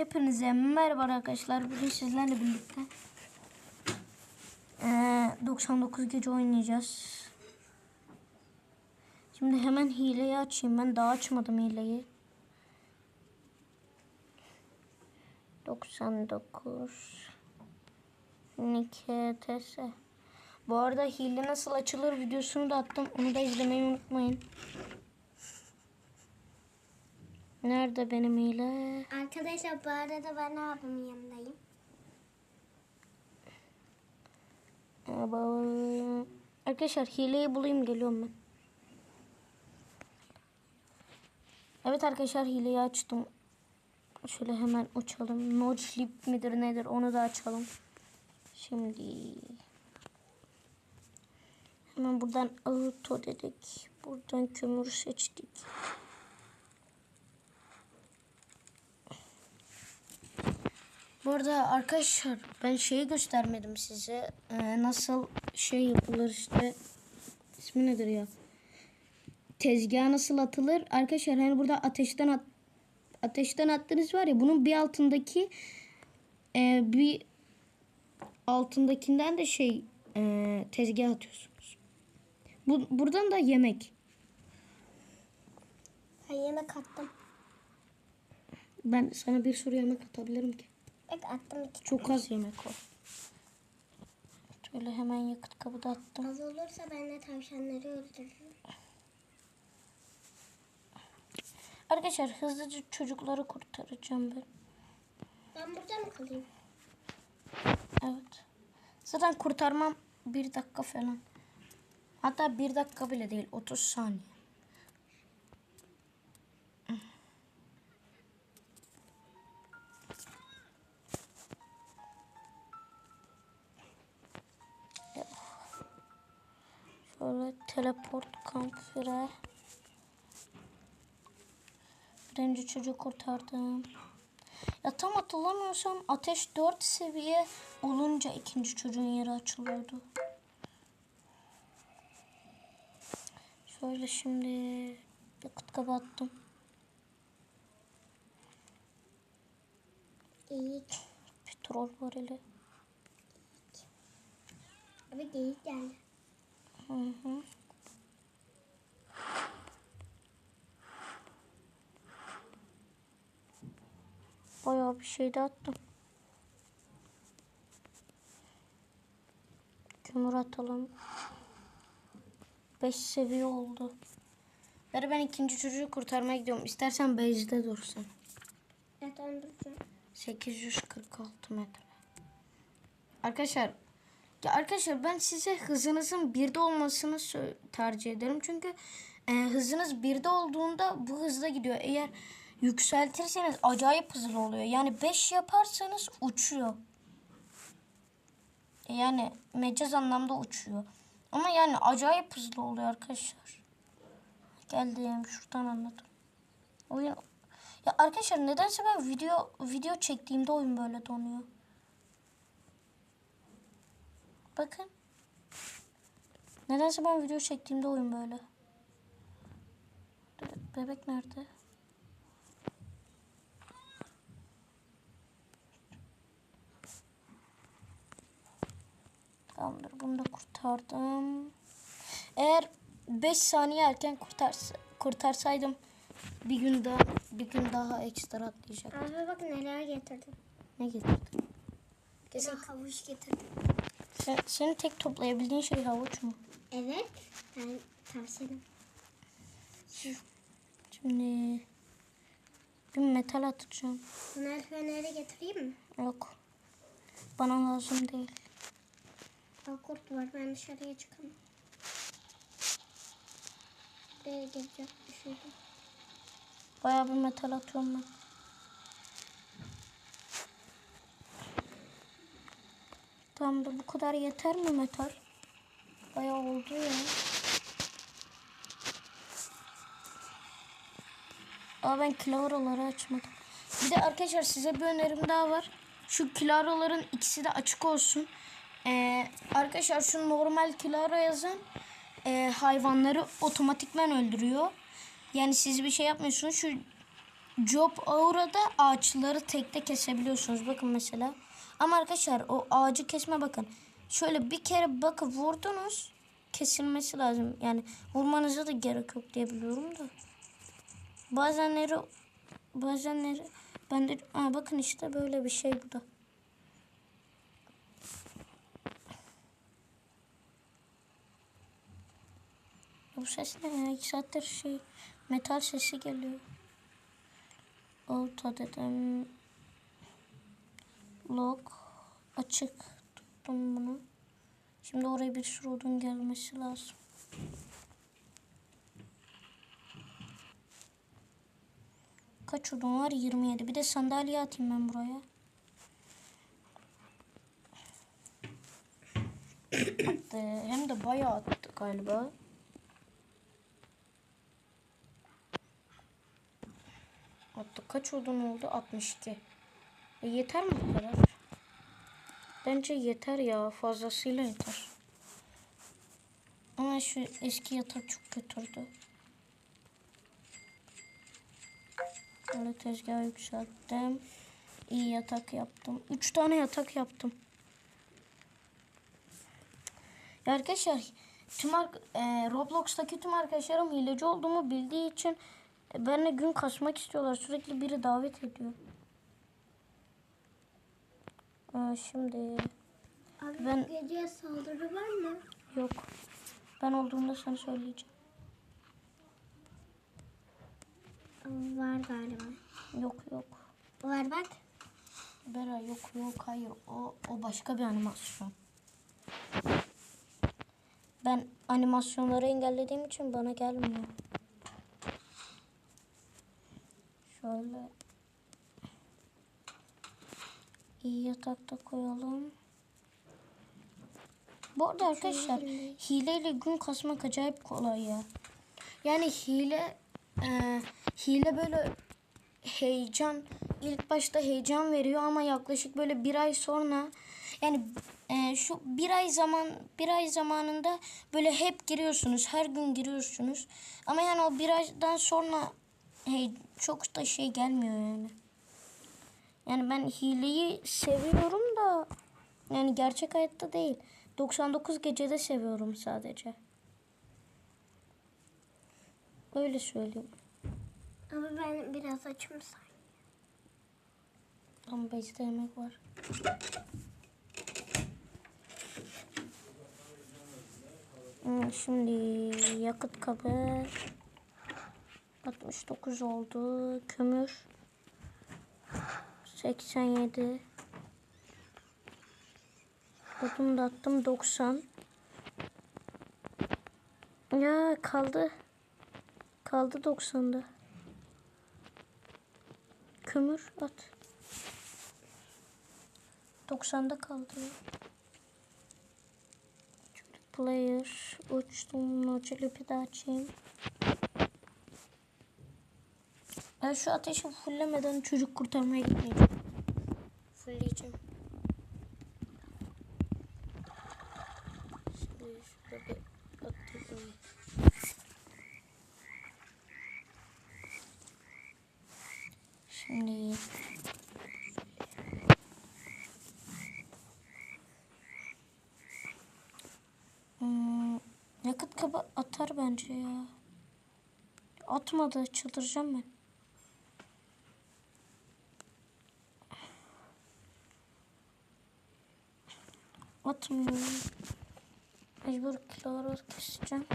Hepinize merhaba arkadaşlar. Bugün sizlerle birlikte eee, 99 gece oynayacağız. Şimdi hemen hileyi açayım. Ben daha açmadım hileyi. 99 NKTS Bu arada hile nasıl açılır videosunu da attım. Onu da izlemeyi unutmayın. Nerede benim hile? Arkadaşlar bu arada ben abimin yanındayım. Arkadaşlar hileyi bulayım geliyorum ben. Evet arkadaşlar hileyi açtım. Şöyle hemen uçalım. No sleep midir nedir onu da açalım. Şimdi hemen buradan auto dedik. Buradan kömür seçtik. Bu arada arkadaşlar ben şeyi göstermedim size. Ee, nasıl şey yapılır işte. İsmi nedir ya? Tezgah nasıl atılır? Arkadaşlar hani burada ateşten at, ateşten attığınız var ya bunun bir altındaki e, bir altındakinden de şey e, tezgah atıyorsunuz. Bu, buradan da yemek. Ben yemek attım. Ben sana bir sürü yemek atabilirim ki. Bak attım iki. Çok az yemek var. Şöyle hemen yakıt kabı da attım. Az olursa ben de tavşanları öldürürüm. Arkadaşlar hızlıca çocukları kurtaracağım ben. Ben burada mı kalayım? Evet. Zaten kurtarmam bir dakika falan. Hatta bir dakika bile değil 30 saniye. Şöyle teleport kampfire. Birinci çocuğu kurtardım. Ya tam hatırlamıyorsam ateş 4 seviye olunca ikinci çocuğun yeri açılıyordu. Şöyle şimdi yakıt kabı attım. Geyik. Petrol var hele. Abi geyik geldi. Hı hı. Bayağı bir şey de attım. Kömür atalım. 5 seviye oldu. Ver ben ikinci çocuğu kurtarmaya gidiyorum. İstersen base'de dursun. Evet onu duracağım. 846 metre. Arkadaşlar ya arkadaşlar ben size hızınızın birde olmasını tercih ederim. Çünkü e, hızınız birde olduğunda bu hızla gidiyor. Eğer yükseltirseniz acayip hızlı oluyor. Yani 5 yaparsanız uçuyor. E, Yani mecaz anlamda uçuyor. Ama yani acayip hızlı oluyor arkadaşlar. Geldim şuradan anladım. Oyun ya arkadaşlar nedense ben video video çektiğimde oyun böyle donuyor. Bakın. Nedense ben video çektiğimde oyun böyle. Be- Bebek nerede? Tamamdır bunu da kurtardım. Eğer 5 saniye erken kurtarsa, kurtarsaydım bir gün daha bir gün daha ekstra atlayacak. Abi bak neler getirdim. Ne getirdin? Kesin havuç getirdim. Sen, senin tek toplayabildiğin şey havuç mu? Evet. Ben tavşanım. Şimdi bir metal atacağım. Bunları feneri getireyim mi? Yok. Bana lazım değil. Al kurt var. Ben dışarıya çıkamam. Buraya geleceğim. Düşürdüm. Bayağı bir metal atıyorum ben. Tamam bu kadar yeter mi metal? Bayağı oldu ya. Aa ben kilavraları açmadım. Bir de arkadaşlar size bir önerim daha var. Şu kilavraların ikisi de açık olsun. Ee, arkadaşlar şu normal kilavra yazan e, hayvanları otomatikman öldürüyor. Yani siz bir şey yapmıyorsunuz. Şu Job Aura'da ağaçları tekte kesebiliyorsunuz. Bakın mesela. Ama arkadaşlar o ağacı kesme bakın. Şöyle bir kere bakın vurdunuz. Kesilmesi lazım. Yani vurmanıza da gerek yok diye biliyorum da. Bazenleri bazenleri ben de Aa, bakın işte böyle bir şey bu da. Bu ses ne ya? İki saattir şey metal sesi geliyor. Auto dedim. Lock açık tuttum bunu. Şimdi oraya bir sürü odun gelmesi lazım. Kaç odun var? 27. Bir de sandalye atayım ben buraya. Hem de bayağı attı galiba. Attı. Kaç odun oldu? 62. E yeter mi bu kadar? Bence yeter ya. Fazlasıyla yeter. Ama şu eski yatak çok kötüydü. Böyle tezgah yükselttim. İyi yatak yaptım. Üç tane yatak yaptım. Ya arkadaşlar tüm ar- e, Roblox'taki tüm arkadaşlarım hileci olduğumu bildiği için e, benimle gün kasmak istiyorlar. Sürekli biri davet ediyor. Aa, şimdi Abi Ben- geceye saldırı var mı? yok. Ben olduğumda sana söyleyeceğim. Var galiba. Yok yok. Var bak. Bera yok yok hayır o o başka bir animasyon. Ben animasyonları engellediğim için bana gelmiyor. Şöyle iyi yatakta koyalım. Bu arada arkadaşlar hileyle gün kasmak acayip kolay ya. Yani hile e, hile böyle heyecan ilk başta heyecan veriyor ama yaklaşık böyle bir ay sonra yani e, şu bir ay zaman bir ay zamanında böyle hep giriyorsunuz her gün giriyorsunuz ama yani o bir aydan sonra hey, çok da şey gelmiyor yani. Yani ben hileyi seviyorum da yani gerçek hayatta değil. 99 gecede seviyorum sadece. Öyle söyleyeyim. Ama ben biraz açım say. Ama bezde yemek var. Hmm, Şimdi yakıt kabı 69 oldu. Kömür 87 Odun da attım 90 Ya kaldı Kaldı 90'da Kömür at 90'da kaldı. Player uçtum. Nocili bir daha açayım. Ben şu ateşi fullemeden çocuk kurtarmaya gitmeyeceğim. Fulleyeceğim. Şimdi şurada bir atayım. Şimdi Hmm, yakıt kabı atar bence ya. Atmadı çıldıracağım ben. Atmıyor. Mecbur kiloları keseceğim.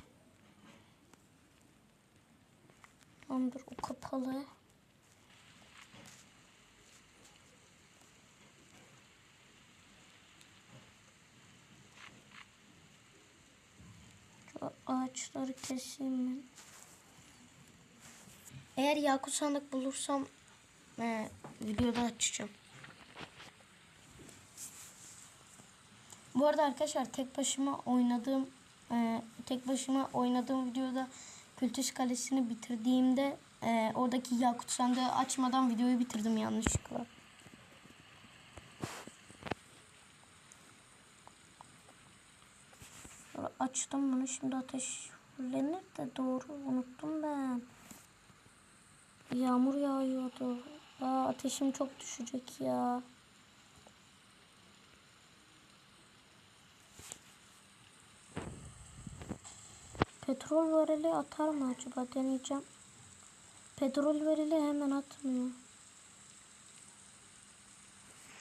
Tamamdır o kapalı. Şu ağaçları keseyim ben. Eğer yakut sandık bulursam e, videoda açacağım. Bu arada arkadaşlar tek başıma oynadığım e, tek başıma oynadığım videoda Kültüs Kalesi'ni bitirdiğimde e, oradaki yakut sandığı açmadan videoyu bitirdim yanlışlıkla. Açtım bunu şimdi ateş fullenir de doğru unuttum ben. Yağmur yağıyordu. Aa, ateşim çok düşecek ya. Petrol varili atar mı acaba deneyeceğim. Petrol varili hemen atmıyor.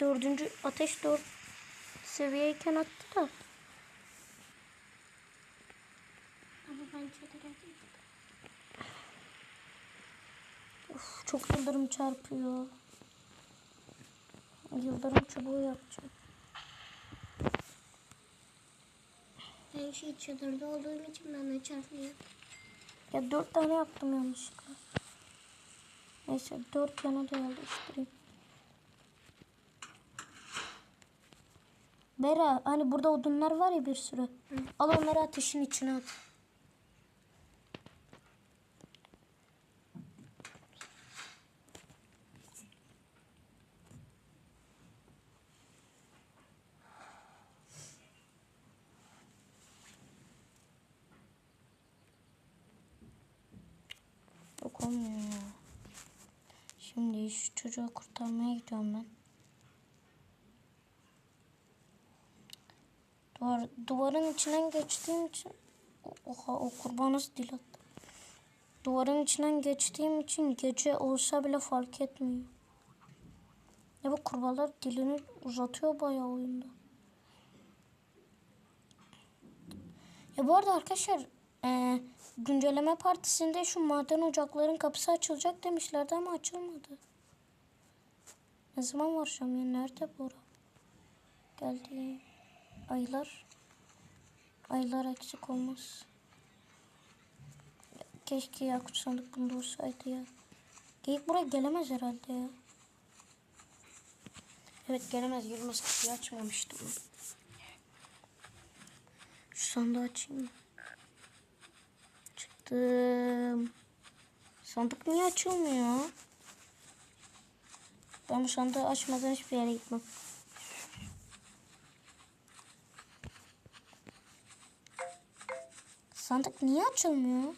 Dördüncü ateş dört seviyeyken attı da. Abi ben. Uf, çok yıldırım çarpıyor. Yıldırım çubuğu yapacağım. Ben şey çadırda olduğum için bana çarpmıyor. Ya dört tane yaptım yanlışlıkla. Neyse dört yana da yerleştireyim. Bera hani burada odunlar var ya bir sürü. Al onları ateşin içine at. Yok olmuyor ya. Şimdi şu çocuğu kurtarmaya gidiyorum ben. Duvar, duvarın içinden geçtiğim için oha o kurbağa nasıl attı. Duvarın içinden geçtiğim için gece olsa bile fark etmiyor. Ya bu kurbağalar dilini uzatıyor bayağı oyunda. Ya bu arada arkadaşlar eee, güncelleme partisinde şu maden ocakların kapısı açılacak demişlerdi ama açılmadı. Ne zaman varacağım ya? Nerede Bora? Geldi. Aylar. Aylar eksik olmaz. Keşke Yakut sandık bunda olsaydı ya. Geyik buraya gelemez herhalde ya. Evet gelemez. Yılmaz kapıyı açmamıştım. Şu sandığı açayım mı? Çıktım. Sandık niye açılmıyor? Ben bu sandığı açmadan hiçbir yere gitmem. Sandık niye açılmıyor?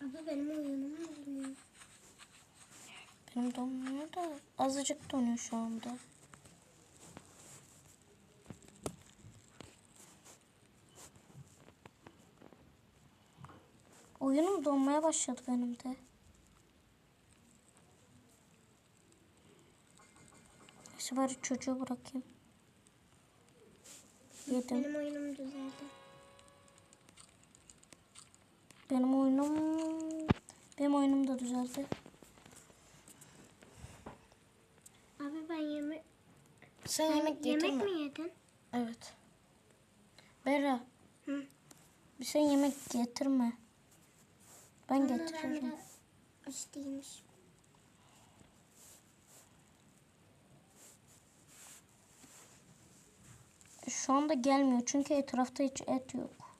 Abi benim oyunum oluyor. Benim donmuyor da azıcık donuyor şu anda. Oyunum donmaya başladı benim de. Neyse bari çocuğu bırakayım. Yedim. Benim oyunum düzeldi. Benim oyunum benim oyunum da düzeldi. Abi ben yemek... Sen Sen yemek yemek getirme. mi yedin? Evet. Berra. Hı. Bir sen yemek getirme. Ben ben getiririm. değilmiş. Şu anda gelmiyor çünkü etrafta hiç et yok.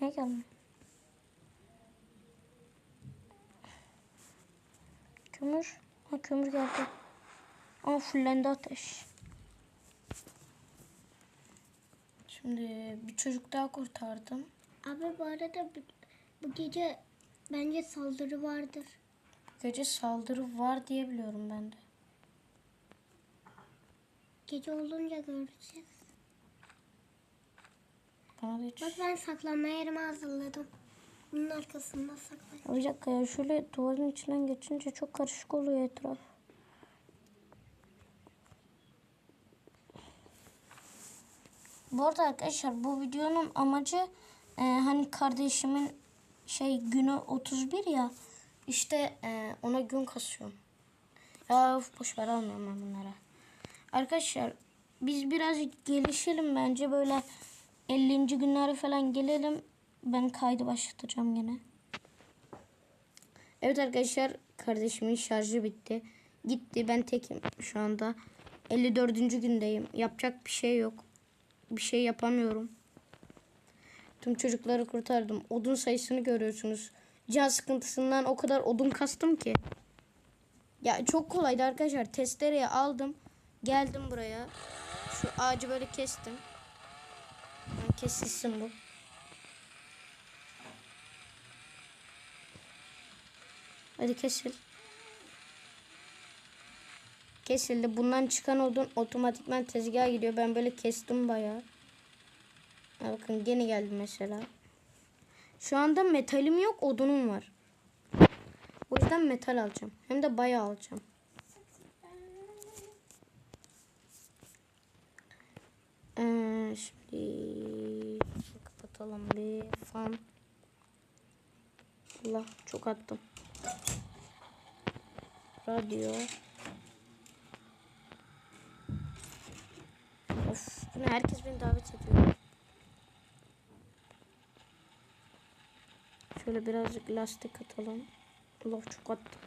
Ne gelmiyor? Kömür. Ha kömür geldi. Ama fullendi ateş. Şimdi bir çocuk daha kurtardım. Abi bu arada bu, bu gece bence saldırı vardır. Gece saldırı var diye biliyorum ben de. Gece olunca göreceğiz. Bana da hiç... Bak ben saklanma yerimi hazırladım. Bunun arkasında saklayayım. Bir dakika ya şöyle duvarın içinden geçince çok karışık oluyor etraf. Bu arada arkadaşlar bu videonun amacı e, hani kardeşimin şey günü 31 ya işte e, ona gün kasıyorum. Ya of, boş ver almıyorum ben bunlara. Arkadaşlar biz birazcık gelişelim bence böyle 50. günlere falan gelelim. Ben kaydı başlatacağım gene. Evet arkadaşlar kardeşimin şarjı bitti. Gitti ben tekim şu anda. 54. gündeyim. Yapacak bir şey yok. Bir şey yapamıyorum. Tüm çocukları kurtardım. Odun sayısını görüyorsunuz. Can sıkıntısından o kadar odun kastım ki. Ya çok kolaydı arkadaşlar. Testereyi aldım. Geldim buraya. Şu ağacı böyle kestim. Yani kesilsin bu. Hadi kesil. Kesildi. Bundan çıkan odun otomatikman tezgaha gidiyor. Ben böyle kestim bayağı. Ha bakın gene geldi mesela. Şu anda metalim yok odunum var. O yüzden metal alacağım. Hem de bayağı alacağım. Ee, şimdi kapatalım bir fan. Allah çok attım. Radyo. Of, bu ne? Herkes beni davet ediyor. Şöyle birazcık lastik atalım. Allah çok attım.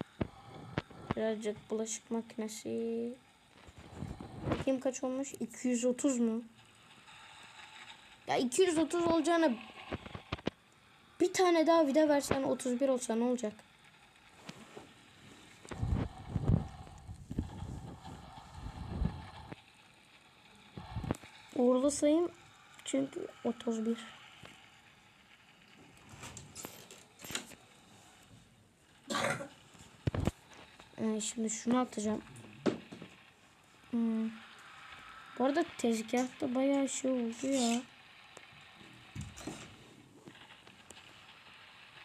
Birazcık bulaşık makinesi. Bakayım kaç olmuş? 230 mu? Ya 230 olacağına bir tane daha vida versen 31 olsa ne olacak? Uğurlu sayım çünkü 31. Ee, şimdi şunu atacağım. Hmm. Bu arada tezgahta bayağı şey oldu ya.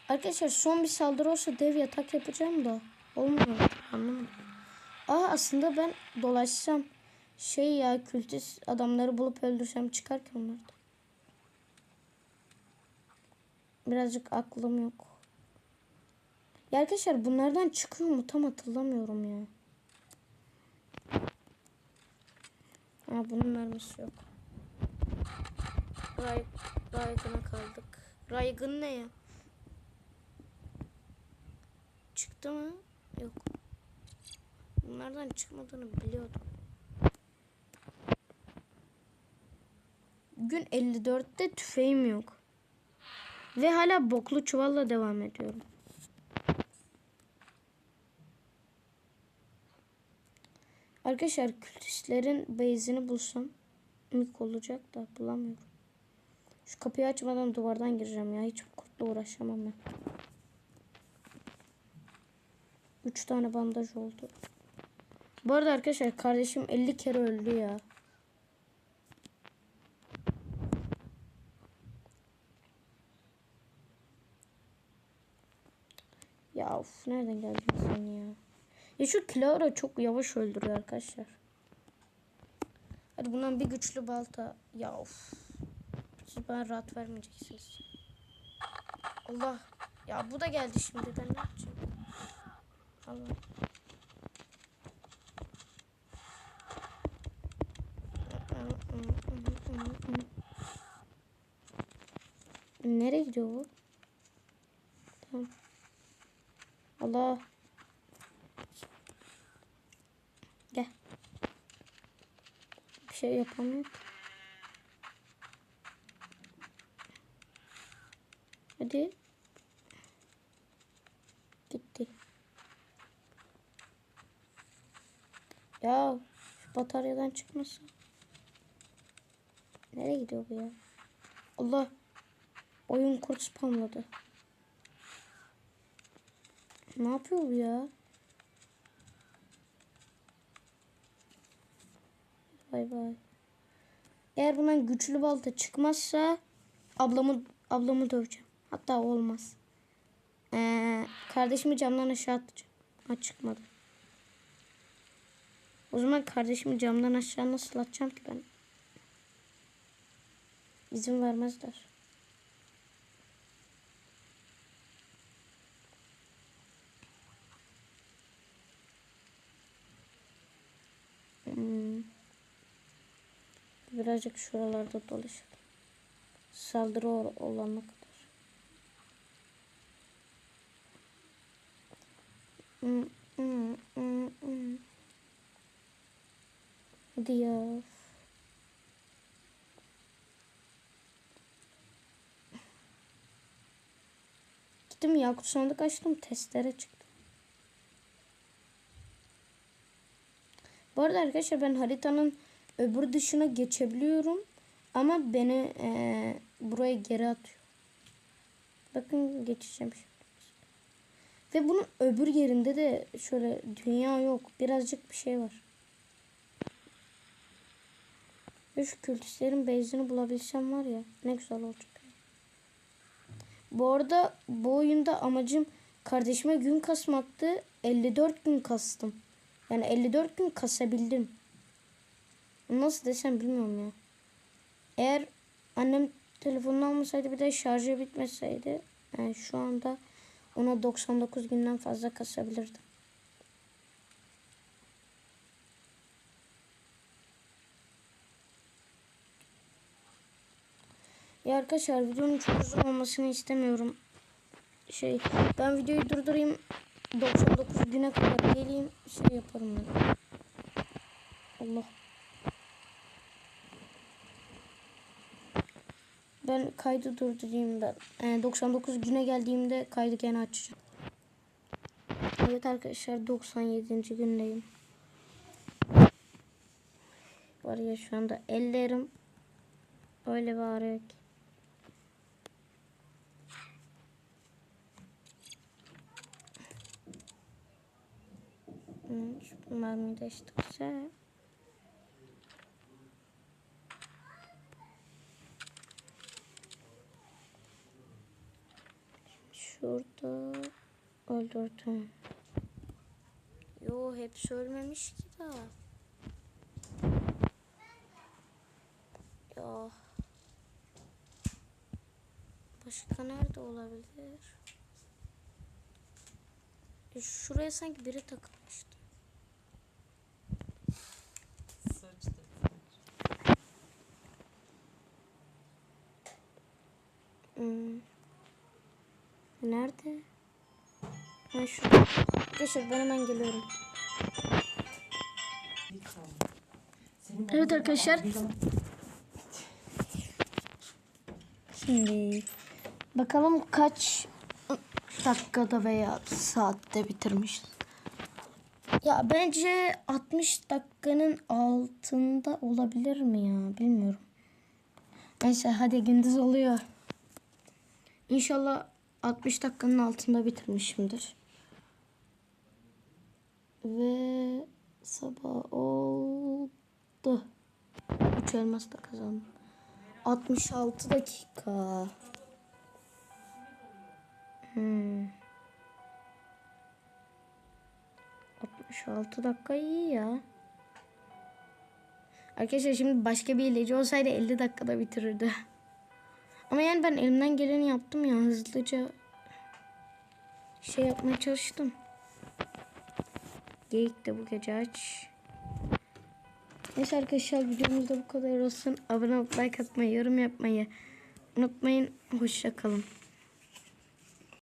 Arkadaşlar son bir saldırı olsa dev yatak yapacağım da. Olmuyor. Anlamadım. Aa aslında ben dolaşsam şey ya kültist adamları bulup öldürsem çıkar ki onlardan. Birazcık aklım yok. Ya arkadaşlar bunlardan çıkıyor mu tam hatırlamıyorum ya. Ha bunun mermisi yok. Ray, Raygın'a kaldık. Raygın ne ya? Çıktı mı? Yok. Bunlardan çıkmadığını biliyordum. Gün 54'te tüfeğim yok. Ve hala boklu çuvalla devam ediyorum. Arkadaşlar kültistlerin base'ini bulsam mük olacak da bulamıyorum. Şu kapıyı açmadan duvardan gireceğim ya. Hiç kurtla uğraşamam ben. Üç tane bandaj oldu. Bu arada arkadaşlar kardeşim 50 kere öldü ya. Ya nereden geldin sen ya? Ya şu Clara çok yavaş öldürüyor arkadaşlar. Hadi bundan bir güçlü balta. Ya of. Siz bana rahat vermeyeceksiniz. Allah. Ya bu da geldi şimdiden ne yapacağım? Allah. Nereye gidiyor bu? Tamam. Allah. Gel. Bir şey yapamıyorum. Hadi. Gitti. Ya şu bataryadan çıkmasın. Nereye gidiyor bu ya? Allah. Oyun kurt spamladı. Ne yapıyor bu ya? Bay bay. Eğer bundan güçlü balta çıkmazsa ablamı ablamı döveceğim. Hatta olmaz. Ee, kardeşimi camdan aşağı atacağım. Ha çıkmadı. O zaman kardeşimi camdan aşağı nasıl atacağım ki ben? İzin vermezler. Hmm. Birazcık şuralarda dolaşalım. Saldırı ol- olana kadar. Hmm, hmm, hmm, hmm. Hadi ya. Gittim Yakut sandık açtım testere çıktı. Bu arada arkadaşlar ben haritanın öbür dışına geçebiliyorum. Ama beni eee, buraya geri atıyor. Bakın geçeceğim şimdi. Ve bunun öbür yerinde de şöyle dünya yok. Birazcık bir şey var. Ve şu kültistlerin base'ini bulabilsem var ya ne güzel olacak. Bu arada bu oyunda amacım kardeşime gün kasmaktı. 54 gün kastım. Yani 54 gün kasabildim. Nasıl desem bilmiyorum ya. Eğer annem telefonunu almasaydı bir de şarjı bitmeseydi yani şu anda ona 99 günden fazla kasabilirdim. Ya arkadaşlar videonun çok uzun olmasını istemiyorum. Şey ben videoyu durdurayım 99 güne kadar geleyim şey yaparım ben. Allah. Ben kaydı durdurayım ben. Ee, 99 güne geldiğimde kaydı gene açacağım. Evet arkadaşlar 97. gündeyim. Var ya şu anda ellerim öyle bir ağrıyor ki. Mermi de işte. Şurada öldürdüm. Yo hepsi ölmemiş ki daha. Ya. Başka nerede olabilir? E, Şuraya sanki biri takılmıştı. Hmm. Nerede? Ha şu. Arkadaşlar ben hemen geliyorum. Evet arkadaşlar. Şimdi bakalım kaç dakikada veya saatte bitirmişiz. Ya bence 60 dakikanın altında olabilir mi ya bilmiyorum. Neyse hadi gündüz oluyor. İnşallah 60 dakikanın altında bitirmişimdir. Ve sabah oldu. 3 elmas da kazandım. 66 dakika. Hmm. 66 dakika iyi ya. Arkadaşlar şimdi başka bir hileci olsaydı 50 dakikada bitirirdi. Ama yani ben elimden geleni yaptım ya hızlıca şey yapmaya çalıştım. Geyik de bu gece aç. Neyse arkadaşlar videomuz da bu kadar olsun. Abone olup like atmayı, yorum yapmayı unutmayın. Hoşça kalın.